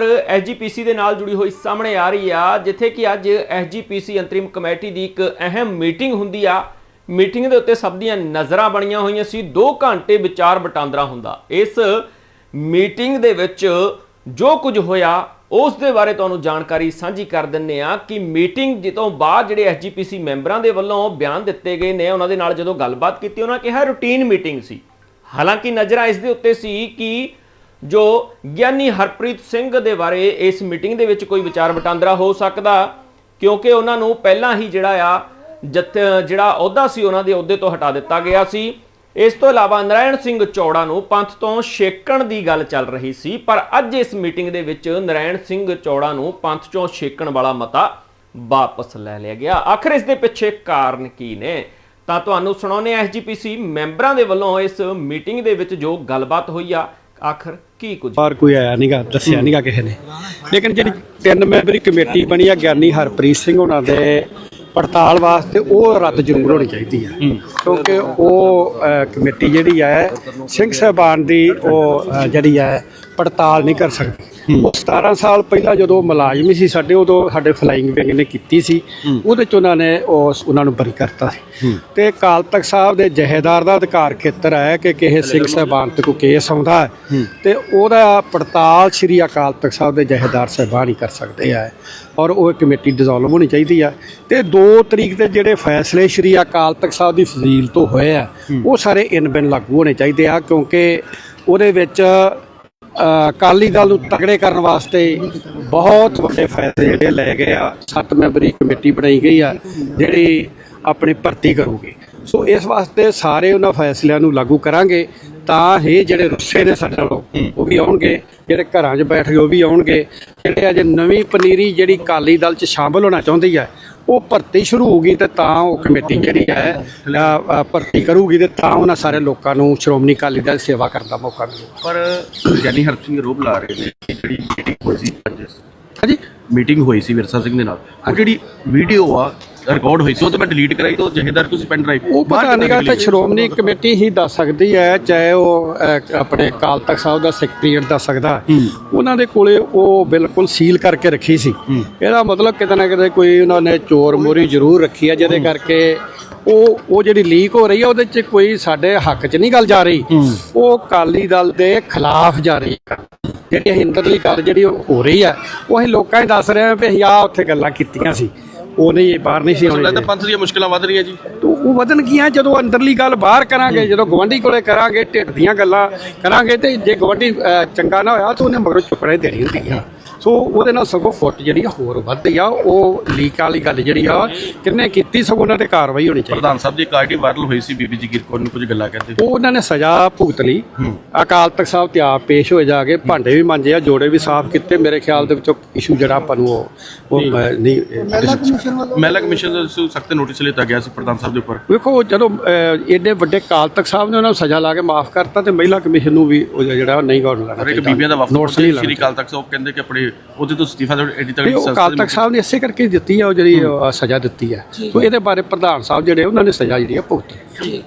SGPC ਦੇ ਨਾਲ ਜੁੜੀ ਹੋਈ ਸਾਹਮਣੇ ਆ ਰਹੀ ਆ, ਜਿੱਥੇ ਕਿ ਅੱਜ ਐਸਜੀਪੀਸੀ ਅੰਤਰਿਮ ਕਮੇਟੀ ਦੀ ਇੱਕ ਅਹਿਮ ਮੀਟਿੰਗ ਹੁੰਦੀ ਆ। ਮੀਟਿੰਗ ਦੇ ਉੱਤੇ ਸਭ ਦੀਆਂ ਨਜ਼ਰਾਂ ਬਣੀਆਂ ਹੋਈਆਂ ਸੀ 2 ਘੰਟੇ ਵਿਚਾਰ ਵਟਾਂਦਰਾ ਹੁੰਦਾ। ਇਸ ਮੀਟਿੰਗ ਦੇ ਵਿੱਚ ਜੋ ਕੁਝ ਹੋਇਆ, ਉਸ ਦੇ ਬਾਰੇ ਤੁਹਾਨੂੰ ਜਾਣਕਾਰੀ ਸਾਂਝੀ ਕਰ ਦਿੰਨੇ ਆ ਕਿ ਮੀਟਿੰਗ ਜਿੱਤੋਂ ਬਾਅਦ ਜਿਹੜੇ ਐਸਜੀਪੀਸੀ ਮੈਂਬਰਾਂ ਦੇ ਵੱਲੋਂ ਬਿਆਨ ਦਿੱਤੇ ਗਏ ਨੇ, ਉਹਨਾਂ ਦੇ ਨਾਲ ਜਦੋਂ ਗੱਲਬਾਤ ਕੀਤੀ, ਉਹਨਾਂ ਕਿਹਾ ਰੂਟੀਨ ਮੀਟਿੰਗ ਸੀ। ਹਾਲਾਂਕਿ ਨਜ਼ਰਾਂ ਇਸ ਦੇ ਉੱਤੇ ਸੀ ਕਿ ਜੋ ਗਿਆਨੀ ਹਰਪ੍ਰੀਤ ਸਿੰਘ ਦੇ ਬਾਰੇ ਇਸ ਮੀਟਿੰਗ ਦੇ ਵਿੱਚ ਕੋਈ ਵਿਚਾਰ ਵਟਾਂਦਰਾ ਹੋ ਸਕਦਾ, ਕਿਉਂਕਿ ਉਹਨਾਂ ਨੂੰ ਪਹਿਲਾਂ ਹੀ ਜਿਹੜਾ ਆ, ਜਥ, ਜਿਹੜਾ ਅਹੁਦਾ ਸੀ ਉਹਨਾਂ ਦੇ ਅਹੁਦੇ ਤੋਂ ਹਟਾ ਦਿੱਤਾ ਗਿਆ ਸੀ। ਇਸ ਤੋਂ ਇਲਾਵਾ ਨਰਾਇਣ ਸਿੰਘ ਚੌੜਾ ਨੂੰ ਪੰਥ ਤੋਂ ਛੇਕਣ ਦੀ ਗੱਲ ਚੱਲ ਰਹੀ ਸੀ, ਪਰ ਅੱਜ ਇਸ ਮੀਟਿੰਗ ਦੇ ਵਿੱਚ ਨਰਾਇਣ ਸਿੰਘ ਚੌੜਾ ਨੂੰ ਪੰਥ ਚੋਂ ਛੇਕਣ ਵਾਲਾ ਮਤਾ ਵਾਪਸ ਲੈ ਲਿਆ ਗਿਆ। ਆਖਰ ਇਸ ਦੇ ਪਿੱਛੇ ਕਾਰਨ ਕੀ ਨੇ? ਤਾਂ ਤੁਹਾਨੂੰ ਸੁਣਾਉਂਦੇ ਹਾਂ ਐਸਜੀਪੀਸੀ ਮੈਂਬਰਾਂ ਦੇ ਵੱਲੋਂ ਇਸ ਮੀਟਿੰਗ ਦੇ ਵਿੱਚ ਜੋ ਗੱਲਬਾਤ ਹੋਈ ਆ ਆਖਰ ਕੀ ਕੁਝ? ਬਾਹਰ ਕੋਈ ਆਇਆ ਨਹੀਂਗਾ ਦੱਸਿਆ ਨਹੀਂਗਾ ਕਿਸੇ ਨੇ। ਲੇਕਿਨ ਜਿਹੜੀ ਤਿੰਨ ਮੈਂਬਰੀ ਕਮੇਟੀ ਬਣੀ ਆ ਗਿਆਨੀ ਹਰਪ੍ਰੀਤ ਸਿੰਘ ਉਹਨਾਂ ਦੇ ਪੜਤਾਲ ਵਾਸਤੇ ਉਹ ਰੱਦ ਜ਼ਰੂਰ ਹੋਣੀ ਚਾਹੀਦੀ ਆ। ਕਿਉਂਕਿ ਉਹ ਕਮੇਟੀ ਜਿਹੜੀ ਹੈ ਸਿੰਘ ਸਾਹਿਬਾਨ ਦੀ ਉਹ ਜਿਹੜੀ ਹੈ ਪੜਤਾਲ ਨਹੀਂ ਕਰ ਸਕਦੀ। 17 ਸਾਲ ਪਹਿਲਾਂ ਜਦੋਂ ਮੁਲਾਜ਼ਮ ਸੀ ਸਾਡੇ ਉਦੋਂ ਸਾਡੇ ਫਲਾਈਂਗ ਵਿੰਗ ਨੇ ਕੀਤੀ ਸੀ। ਉਹਦੇ ਚ ਉਹਨਾਂ ਨੇ ਉਸ ਉਹਨਾਂ ਨੂੰ ਬਰੀ ਕਰਤਾ ਸੀ। ਤੇ ਅਕਾਲ ਤਖਤ ਸਾਹਿਬ ਦੇ ਜਹੇਦਾਰ ਦਾ ਅਧਿਕਾਰ ਖੇਤਰ ਹੈ ਕਿ ਕਿਸੇ ਸਿੰਘ ਸਾਹਿਬਾਨ ਤੇ ਕੋਈ ਕੇਸ ਆਉਂਦਾ ਹੈ। ਤੇ ਉਹਦਾ ਪੜਤਾਲ ਸ੍ਰੀ ਅਕਾਲ ਤਖਤ ਸਾਹਿਬ ਦੇ ਜਹੇਦਾਰ ਸਾਹਿਬਾਨ ਹੀ ਕਰ ਸਕਦੇ ਆ। ਔਰ ਉਹ ਕਮੇਟੀ ਡਿਸੋਲਵ ਹੋਣੀ ਚਾਹੀਦੀ ਆ। ਤੇ 2 ਤਰੀਕ ਦੇ ਜਿਹੜੇ ਫੈਸਲੇ ਸ੍ਰੀ ਅਕਾਲ ਤਖਤ ਸਾਹਿਬ ਦੀ ਫਜ਼ੀਲ ਤੋਂ ਹੋਏ ਆ ਉਹ ਸਾਰੇ ਇਨ ਬਿਨ ਲਾਗੂ ਹੋਣੇ ਚਾਹੀਦੇ ਆ ਕਿਉਂਕਿ ਉਹਦੇ ਵਿੱਚ ਅਕਾਲੀ ਦਲ ਨੂੰ ਤਗੜੇ ਕਰਨ ਵਾਸਤੇ ਬਹੁਤ ਵੱਡੇ ਫੈਸਲੇ ਜਿਹੜੇ ਲਏ ਗਏ ਆ, ਸੱਤ ਮੈਂਬਰੀ ਕਮੇਟੀ ਬਣਾਈ ਗਈ ਆ, ਜਿਹੜੀ ਆਪਣੀ ਭਰਤੀ ਕਰੂਗੀ। ਸੋ ਇਸ ਵਾਸਤੇ ਸਾਰੇ ਉਹਨਾਂ ਫੈਸਲਿਆਂ ਨੂੰ ਲਾਗੂ ਕਰਾਂਗੇ ਤਾਂ ਇਹ ਜਿਹੜੇ ਰੁੱਸੇ ਨੇ ਸਾਡੇ ਨਾਲੋਂ, ਉਹ ਵੀ ਆਉਣਗੇ, ਜਿਹੜੇ ਘਰਾਂ 'ਚ ਬੈਠ ਗਏ ਉਹ ਵੀ ਆਉਣਗੇ। ਜਿਹੜੇ ਅਜੇ ਨਵੀਂ ਪਨੀਰੀ ਜਿਹੜੀ ਅਕਾਲੀ ਦਲ 'ਚ ਸ਼ਾਮਲ ਹੋਣਾ ਚਾਹੁੰਦੀ ਹੈ ਉਹ ਭਰਤੀ ਸ਼ੁਰੂ ਹੋਊਗੀ ਤੇ ਤਾਂ ਉਹ ਕਮੇਟੀ ਜਿਹੜੀ ਹੈ ਭਰਤੀ ਕਰੂਗੀ ਤੇ ਤਾਂ ਉਹਨਾਂ ਸਾਰੇ ਲੋਕਾਂ ਨੂੰ ਸ਼੍ਰੋਮਣੀ ਅਕਾਲੀ ਦਲ ਸੇਵਾ ਕਰਨ ਦਾ ਮੌਕਾ ਮਿਲੇਗਾ ਪਰ ਗਿਆਨੀ ਹਰਪ ਸਿੰਘ ਰੋਬ ਲਾ ਰਹੇ ਨੇ ਜਿਹੜੀ ਮੀਟਿੰਗ ਹੋਈ ਸੀ ਅੱਜ। ਹਾਂਜੀ? ਮੀਟਿੰਗ ਹੋਈ ਸੀ ਵਿਰਸਾ ਸਿੰਘ ਦੇ ਨਾਲ। ਉਹ ਜਿਹੜੀ ਵੀਡੀਓ ਆ ਰਿਕਾਰਡ ਹੋਈ ਸੀ ਉਹ ਤੇ ਮੈਂ ਡਿਲੀਟ ਕਰਾਈ ਤਾਂ ਜਹੇਦਾਰ ਤੁਸੀਂ ਪੈਨ ਡਰਾਈਵ ਉਹ ਪਤਾ ਨਹੀਂਗਾ ਤਾਂ ਸ਼੍ਰੋਮਣੀ ਕਮੇਟੀ ਹੀ ਦੱਸ ਸਕਦੀ ਹੈ ਚਾਹੇ ਉਹ ਅਹ, ਆਪਣੇ ਅਕਾਲ ਤਖਤ ਸਾਹਿਬ ਦਾ ਸੈਕਟਰੀਏਟ ਦੱਸ ਸਕਦਾ। ਉਹਨਾਂ ਦੇ ਕੋਲੇ ਉਹ ਬਿਲਕੁਲ ਸੀਲ ਕਰਕੇ ਰੱਖੀ ਸੀ। ਇਹਦਾ ਮਤਲਬ ਕਿਤੇ ਨਾ ਕਿਤੇ ਕੋਈ ਉਹਨਾਂ ਨੇ ਚੋਰ ਮੋਰੀ ਜ਼ਰੂਰ ਰੱਖੀ ਹੈ ਜਿਹਦੇ ਕਰਕੇ ਉਹ ਉਹ ਜਿਹੜੀ ਲੀਕ ਹੋ ਰਹੀ ਹੈ ਉਹਦੇ 'ਚ ਕੋਈ ਸਾਡੇ ਹੱਕ 'ਚ ਨਹੀਂ ਗੱਲ ਜਾ ਰਹੀ। ਉਹ ਅਕਾਲੀ ਦਲ ਦੇ ਖਿਲਾਫ ਜਾ ਰਹੀ ਹੈ ਜਿਹੜੀ ਅਸੀਂ ਅੰਦਰਲੀ ਗੱਲ ਜਿਹੜੀ ਉਹ ਹੋ ਰਹੀ ਹੈ ਉਹ ਅਸੀਂ ਲੋਕਾਂ ਨੂੰ ਦੱਸ ਰਹੇ ਹਾਂ ਵੀ ਅਸੀਂ ਆਹ ਉੱਥੇ ਗੱਲਾਂ ਕੀਤੀਆਂ ਸੀ। ਉਹ ਨਹੀਂ ਬਾਹਰ ਨਹੀਂ ਸੀ ਆਉਣੀ ਲੱਗਦਾ ਪੰਥ ਦੀਆਂ ਮੁਸ਼ਕਲਾਂ ਵਧ ਰਹੀਆਂ ਜੀ। ਤੋ ਉਹ ਵਧਣ ਗਈਆਂ ਜਦੋਂ ਅੰਦਰਲੀ ਗੱਲ ਬਾਹਰ ਕਰਾਂਗੇ ਜਦੋਂ ਗਵੰਡੀ ਕੋਲੇ ਕਰਾਂਗੇ ਢਿੱਡ ਦੀਆਂ ਗੱਲਾਂ ਕਰਾਂਗੇ ਤੇ ਜੇ ਗਵੰਡੀ ਚੰਗਾ ਨਾ ਹੋਇਆ ਤਾਂ ਉਹਨੇ ਮਗਰੋਂ ਚੁੱਪੜੇ ਦੇਣੀ ਹੁੰਦੀ ਆ। ਸੋ ਉਹਦੇ ਨਾਲ ਸਗੋਂ ਫੁੱਟ ਜਿਹੜੀ ਆ ਹੋਰ ਵੱਧਦੀ ਆ ਉਹ ਲੀਕ ਵਾਲੀ ਗੱਲ ਜਿਹੜੀ ਆ ਕਿੰਨੇ ਕੀਤੀ ਸਗੋਂ ਉਹਨਾਂ ਤੇ ਕਾਰਵਾਈ ਹੋਣੀ ਚਾਹੀਦੀ। ਪ੍ਰਧਾਨ ਸਾਹਿਬ ਦੀ ਆਰਟੀ ਵਾਇਰਲ ਹੋਈ ਸੀ ਬੀਬੀ ਜੀ ਕੋਲ ਨੂੰ ਕੁਝ ਗੱਲਾਂ ਕਹਿੰਦੇ ਉਹ ਉਹਨਾਂ ਨੇ ਸਜ਼ਾ ਭੁਗਤ ਲਈ। ਅਕਾਲ ਤਖਤ ਸਾਹਿਬ ਤੇ ਆਪ ਪੇਸ਼ ਹੋਏ ਜਾ ਕੇ ਭਾਂਡੇ ਵੀ ਮਾਂਜੇ ਆ ਜੋੜੇ ਵੀ ਸਾਫ਼ ਕੀਤੇ ਮੇਰੇ ਖਿਆਲ ਦੇ ਵਿੱਚੋਂ ਇਸ਼ੂ ਜਿਹੜਾ ਆਪਾਂ ਨੂੰ ਉਹ ਨਹੀਂ। ਮਹਿਲਾ ਕਮਿਸ਼ਨ ਦਾ ਸਖਤ ਨੋਟਿਸ ਲਿੱਤਾ ਗਿਆ ਸੀ ਪ੍ਰਧਾਨ ਸਾਹਿਬ ਦੇ ਉੱਪਰ। ਵੇਖੋ ਜਦੋਂ ਏਡੇ ਵੱਡੇ ਕਾਲ ਤਖਤ ਸਾਹਿਬ ਨੇ ਉਹਨਾਂ ਨੂੰ ਸਜ਼ਾ ਲਾ ਕੇ ਮਾਫ ਕਰਤਾ ਤੇ ਮਹਿਲਾ ਕਮਿਸ਼ਨ ਨੂੰ ਵੀ ਉਹ ਜਿਹੜਾ ਨਹੀਂ ਗੌਰ ਲੈਣਾ ਪਰ ਇੱਕ। ਬੀਬੀਆਂ ਦਾ ਵਫਦ ਨੋਟਿਸ ਨਹੀਂ ਸ਼੍ਰੀ ਕਾਲ ਤੱਕ ਸਾਹਿਬ ਕਹਿੰਦੇ ਕਿ ਆਪਣੇ ਉਹਦੇ ਤੋਂ ਅਸਤੀਫਾ ਦੇ ਐਡੀ ਤੱਕ ਨਹੀਂ, ਉਹ ਅਕਾਲ ਤਖਤ ਸਾਹਿਬ ਨੇ ਇਸੇ ਕਰਕੇ ਹੀ ਦਿੱਤੀ ਆ ਉਹ ਜਿਹੜੀ ਸਜ਼ਾ ਦਿੱਤੀ ਹੈ ਸੋ ਇਹਦੇ ਬਾਰੇ ਪ੍ਰਧਾਨ ਸਾਹਿਬ ਜਿਹੜੇ ਉਹਨਾਂ ਨੇ ਸਜ਼ਾ ਜਿਹੜੀ ਆ ਭੁਗਤੀ।